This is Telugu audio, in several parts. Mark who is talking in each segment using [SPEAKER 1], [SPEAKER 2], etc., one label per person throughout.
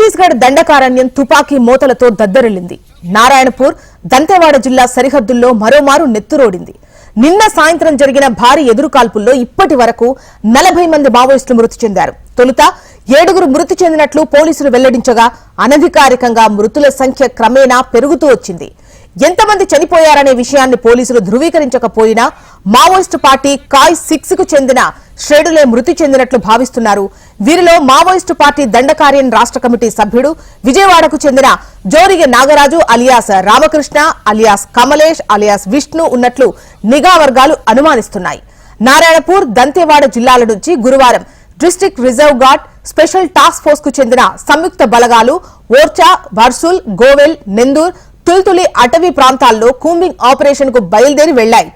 [SPEAKER 1] ఛత్తీస్గఢ్ దండకారణ్యం తుపాకీ మోతలతో దద్దరిల్లింది. నారాయణపూర్ దంతెవాడ జిల్లా సరిహద్దుల్లో మరోమారు నెత్తురోడింది. నిన్న సాయంత్రం జరిగిన భారీ ఎదురుకాల్పుల్లో ఇప్పటి వరకు నలభై మంది మావోయిస్టులు మృతి చెందారు. తొలుత ఏడుగురు మృతి చెందినట్లు పోలీసులు వెల్లడించగా అనధికారికంగా మృతుల సంఖ్య క్రమేణా పెరుగుతూ వచ్చింది. ఎంతమంది చనిపోయారనే విషయాన్ని పోలీసులు ధృవీకరించకపోయినా మావోయిస్టు పార్టీ కాయ్ సిక్స్కు చెందిన శ్రేణులే మృతి చెందినట్లు భావిస్తున్నారు. వీరిలో మావోయిస్టు పార్టీ దండకార్యం రాష్ట్ర కమిటీ సభ్యుడు విజయవాడకు చెందిన Joriga Nagaraju alias Ramakrishna alias Kamlesh alias Vishnu ఉన్నట్లు నిఘా వర్గాలు అనుమానిస్తున్నాయి. నారాయణపూర్ దంతెవాడ జిల్లాల నుంచి గురువారం district reserve guard special task ఫోర్స్కు చెందిన సంయుక్త బలగాలు ఓర్చా బర్సుల్ గోవెల్ నెందూర్ తుల్తులి అటవీ ప్రాంతాల్లో కూంబింగ్ ఆపరేషన్కు బయలుదేరి వెళ్ళాయి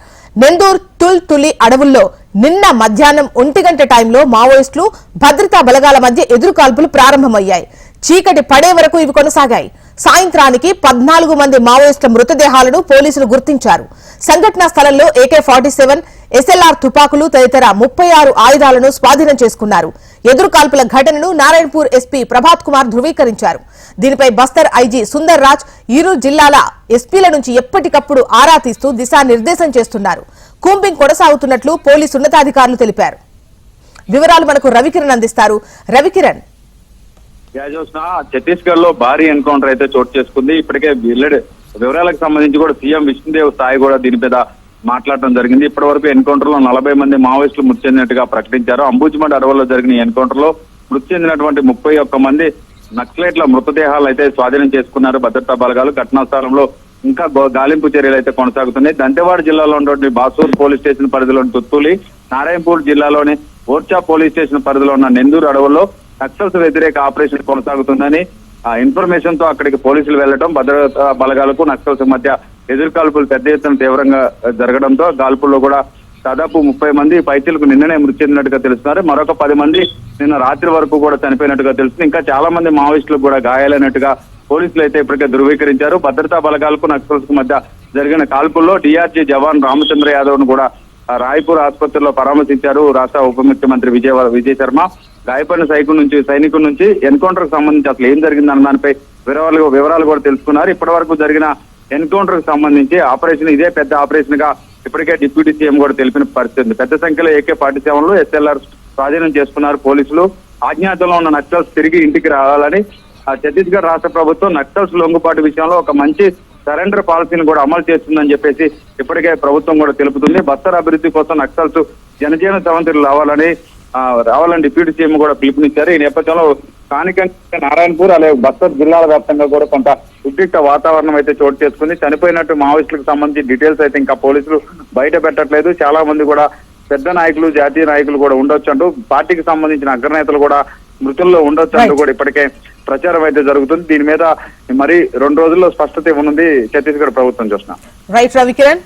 [SPEAKER 1] నెందూర్ తుల్ తులి అడవుల్లో నిన్న మధ్యాహ్నం ఒంటి గంట టైంలో మావోయిస్టులు భద్రతా బలగాల మధ్య ఎదురుకాల్పులు ప్రారంభమయ్యాయి. చీకటి పడే వరకు ఇవి కొనసాగాయి. సాయంత్రానికి పద్నాలుగు మంది మావోయిస్టుల మృతదేహాలను పోలీసులు గుర్తించారు. సంఘటనా స్థలంలో ఏకే ఫార్టీ సెవెన్ ఎస్ఎల్ఆర్ తుపాకులు తదితర ముప్పై ఆరు ఆయుధాలను స్వాధీనం చేసుకున్నారు. ఎదురుకాల్పుల ఘటనను నారాయణపూర్ ఎస్పీ ప్రభాత్ కుమార్ ధృవీకరించారు. దీనిపై బస్తర్ ఐజీ సుందర్ రాజ్ ఇరు జిల్లాల ఎస్పీల నుంచి ఎప్పటికప్పుడు ఆరా తీస్తూ దిశానిర్దేశం చేస్తున్నారు. కూంబింగ్ కొనసాగుతున్నట్లు పోలీసు ఉన్నతాధికారులు తెలిపారు. వివరాలు మనకు రవికిరణ్ అందిస్తారు. రవికిరణ్.
[SPEAKER 2] యా ఛత్తీస్గఢ్లో భారీ ఎన్కౌంటర్ అయితే చోటు చేసుకుంది. ఇప్పటికే వెల్లడి వివరాలకు సంబంధించి కూడా సీఎం విష్ణుదేవ్ స్థాయి కూడా దీని మీద మాట్లాడడం జరిగింది. ఇప్పటి వరకు ఎన్కౌంటర్లో నలభై మంది మావోయిస్టులు మృతి చెందినట్టుగా ప్రకటించారు. అంబుజ్మండ్ అడవుల్లో జరిగిన ఎన్కౌంటర్లో మృతి చెందినటువంటి ముప్పై ఒక్క మంది నక్సలైట్ల మృతదేహాలు అయితే స్వాధీనం చేసుకున్నారు. భద్రతా బలగాలు ఘటనా స్థలంలో ఇంకా గో- గాలింపు చర్యలు అయితే కొనసాగుతున్నాయి. దంతెవాడ జిల్లాలో ఉన్నటువంటి బాసూర్ పోలీస్ స్టేషన్ పరిధిలోని తుత్తులి నారాయణపూర్ జిల్లాలోని ఓర్చా పోలీస్ స్టేషన్ పరిధిలో ఉన్న నెందూరు అడవుల్లో నక్సల్స్ వ్యతిరేక ఆపరేషన్ కొనసాగుతుందని ఆ ఇన్ఫర్మేషన్తో అక్కడికి పోలీసులు వెళ్ళడం భద్రతా బలగాలకు నక్సల్స్ మధ్య ఎదురుకాల్పులు పెద్ద ఎత్తున తీవ్రంగా జరగడంతో కాల్పుల్లో కూడా దాదాపు ముప్పై మంది పైచీలకు నిన్ననే మృతి చెందినట్టుగా తెలుస్తున్నారు. మరొక పది మంది నిన్న రాత్రి వరకు కూడా చనిపోయినట్టుగా తెలుస్తుంది. ఇంకా చాలా మంది మావోయిస్టులకు కూడా గాయాలైనట్టుగా పోలీసులు అయితే ఇప్పటికే ధృవీకరించారు. భద్రతా బలగాలకు నక్సల్స్ మధ్య జరిగిన కాల్పుల్లో డిఆర్జీ జవాన్ రామచంద్ర యాదవ్ను కూడా రాయ్పూర్ ఆసుపత్రిలో పరామర్శించారు రాష్ట్ర ఉప ముఖ్యమంత్రి విజయ విజయ్ శర్మ. గాయపడిన సైనికుల నుంచి సైనికుల నుంచి ఎన్కౌంటర్కు సంబంధించి అసలు ఏం జరిగిందన్న దానిపై వివరాలు వివరాలు కూడా తెలుసుకున్నారు. ఇప్పటి వరకు జరిగిన ఎన్కౌంటర్కు సంబంధించి ఆపరేషన్ ఇదే పెద్ద ఆపరేషన్గా ఇప్పటికే డిప్యూటీ సీఎం కూడా తెలిపిన పరిస్థితి ఉంది. పెద్ద సంఖ్యలో ఏకే ఫార్టీ సెవెన్లో ఎస్ఎల్ఆర్ స్వాధీనం చేసుకున్నారు పోలీసులు. ఆజ్ఞాతంలో ఉన్న నక్సల్స్ తిరిగి ఇంటికి రావాలని ఛత్తీస్గఢ్ రాష్ట్ర ప్రభుత్వం నక్సల్స్ లొంగుబాటు విషయంలో ఒక మంచి సరెండర్ పాలసీని కూడా అమలు చేస్తుందని చెప్పేసి ఇప్పటికే ప్రభుత్వం కూడా తెలుపుతుంది. బస్తర్ అభివృద్ధి కోసం నక్సల్స్ జనజీవన సమంత్రులు రావాలని రావాలని డిప్యూటీ సీఎం కూడా పిలుపునిచ్చారు. ఈ నేపథ్యంలో స్థానికంగా నారాయణపూర్ అలాగే బస్తర్ జిల్లాల వ్యాప్తంగా కూడా కొంత ఉద్రిక్త వాతావరణం అయితే చోటు చేసుకుంది. చనిపోయినట్టు మావోయిస్టులకు సంబంధించి డీటెయిల్స్ అయితే ఇంకా పోలీసులు బయట పెట్టట్లేదు. చాలా మంది కూడా పెద్ద నాయకులు జాతీయ నాయకులు కూడా ఉండొచ్చు అంటూ పార్టీకి సంబంధించిన అగ్రనేతలు కూడా మృతుల్లో ఉండొచ్చు అంటూ. కూడా ఇప్పటికే ప్రచారం అయితే జరుగుతుంది. దీని మీద మరి రెండు రోజుల్లో స్పష్టత ఇవ్వనుంది ఛత్తీస్గఢ్ ప్రభుత్వం చూసిన
[SPEAKER 1] రైట్ రవికిరణ్?